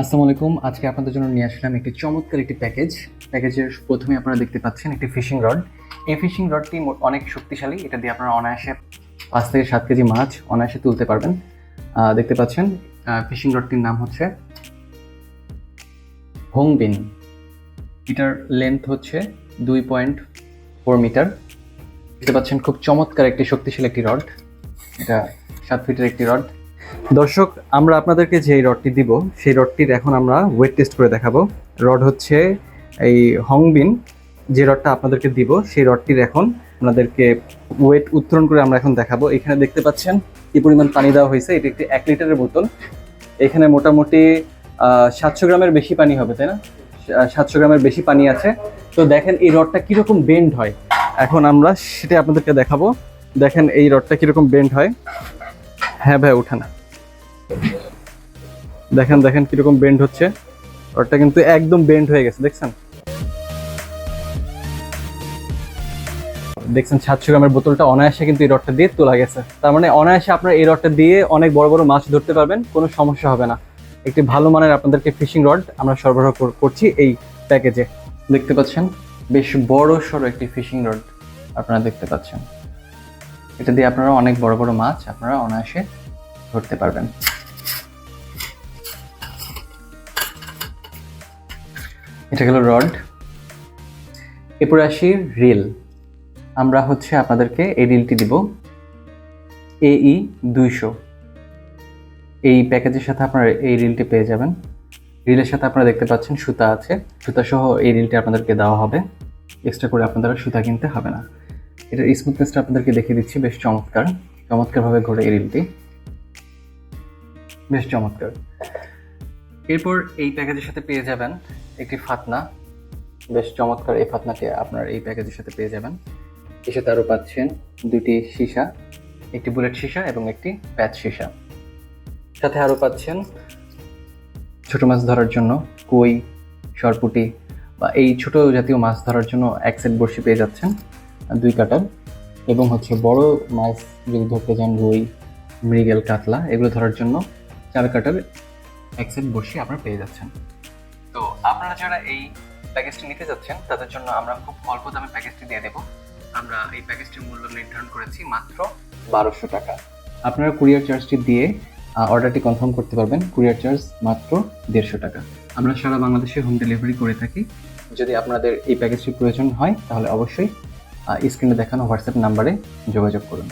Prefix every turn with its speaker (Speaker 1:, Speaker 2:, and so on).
Speaker 1: আসসালামু আলাইকুম। আজকে আপনাদের জন্য নিয়ে আসলাম একটি চমৎকার একটি প্যাকেজ। প্যাকেজের প্রথমে আপনারা দেখতে পাচ্ছেন একটি ফিশিং রড। এই ফিশিং রডটি অনেক শক্তিশালী। এটা দিয়ে আপনারা অনায়াসে পাঁচ থেকে সাত কেজি মাছ অনায়াসে তুলতে পারবেন। দেখতে পাচ্ছেন ফিশিং রডটির নাম হচ্ছে হোংবিন। এটার লেন্থ হচ্ছে দুই পয়েন্ট ফোর মিটার দেখতে পাচ্ছেন, খুব চমৎকার একটি শক্তিশালী একটি রড। এটা সাত ফিটের একটি রড। দর্শক, আমরা আপনাদেরকে যে রডটি দিব, সেই রডটির এখন আমরা ওয়েট টেস্ট করে দেখাবো। রড হচ্ছে এই হংবিন। যে রডটা আপনাদেরকে দিব, সেই রডটির এখন আপনাদেরকে ওয়েট উত্তোলন করে আমরা এখন দেখাবো। এখানে দেখতে পাচ্ছেন কি পরিমাণ পানি দেওয়া হয়েছে। এটি একটি এক লিটারের বোতল। এখানে মোটামুটি সাতশো গ্রামের বেশি পানি হবে, তাই না? সাতশো গ্রামের বেশি পানি আছে। তো দেখেন এই রডটা কীরকম বেন্ড হয়। এখন আমরা সেটা আপনাদেরকে দেখাবো। দেখেন এই রডটা কীরকম বেন্ড হয়। হ্যাঁ ভাই উঠান দেখেন দেখেন কীরকম বেন্ড হচ্ছে। রডটা কিন্তু একদম বেন্ড হয়ে গেছে, দেখছেন? দেখছেন, সাতশো গ্রামের বোতলটা অনায়াসে কিন্তু এই রডটা দিয়ে তোলা গেছে। তার মানে অনায়াসে আপনার এই রডটা দিয়ে অনেক বড় বড় মাছ ধরতে পারবেন, কোনো সমস্যা হবে না। একটি ভালো মানের আপনাদেরকে ফিশিং রড আমরা সরবরাহ করছি এই প্যাকেজে দেখতে পাচ্ছেন, বেশ বড় সড়ো একটি ফিশিং রড আপনারা দেখতে পাচ্ছেন। এটা দিয়ে আপনারা অনেক বড় বড় মাছ আপনারা অনায়াসে ধরতে পারবেন। এটা গেল রড। এরপরে আসি রিল। আমরা হচ্ছে আপনাদেরকে এই রিলটি দিব। এই দুইশো। এই প্যাকেজের সাথে আপনারা এই রিলটি পেয়ে যাবেন। রিলের সাথে আপনারা দেখতে পাচ্ছেন সুতা আছে। সুতা সহ এই রিলটি আপনাদেরকে দেওয়া হবে। এক্সট্রা করে আপনাদের সুতা কিনতে হবে না। এটার স্মুথনেসটা আপনাদেরকে দেখিয়ে দিচ্ছি। বেশ চমৎকার। চমৎকারভাবে ঘোরে এই রিলটি। বেশ চমৎকার। এরপর এই প্যাকেজের সাথে পেয়ে যাবেন একটি ফাতনা। বেশ চমৎকার এই ফাতনাটি আপনার এই প্যাকেজের সাথে পেয়ে যাবেন। এর সাথে আরও পাচ্ছেন দুটি সীসা, একটি বুলেট সীসা এবং একটি প্যাচ সীসা। সাথে আরও পাচ্ছেন ছোট মাছ ধরার জন্য কই, সরপুটি বা এই ছোট জাতীয় মাছ ধরার জন্য এক সেট বড়শি পেয়ে যাচ্ছেন দুই কাটার এবং হচ্ছে বড় মাছ যদি ধরতে যান রুই, মৃগেল, কাতলা, এগুলো ধরার জন্য চার কাটার এক সেট বড়শি আপনারা পেয়ে যাচ্ছেন। আপনারা যারা এই প্যাকেজটি নিতে যাচ্ছেন, তাদের জন্য আমরা খুব অল্প দামে প্যাকেজটি দিয়ে দেব। আমরা এই প্যাকেজটির মূল্য নির্ধারণ করেছি মাত্র বারোশো টাকা। আপনারা কুরিয়ার চার্জটি দিয়ে অর্ডারটি কনফার্ম করতে পারবেন। কুরিয়ার চার্জ মাত্র দেড়শো টাকা। আমরা সারা বাংলাদেশে হোম ডেলিভারি করে থাকি। যদি আপনাদের এই প্যাকেজটির প্রয়োজন হয়, তাহলে অবশ্যই স্ক্রিনে দেখানো হোয়াটসঅ্যাপ নাম্বারে যোগাযোগ করুন।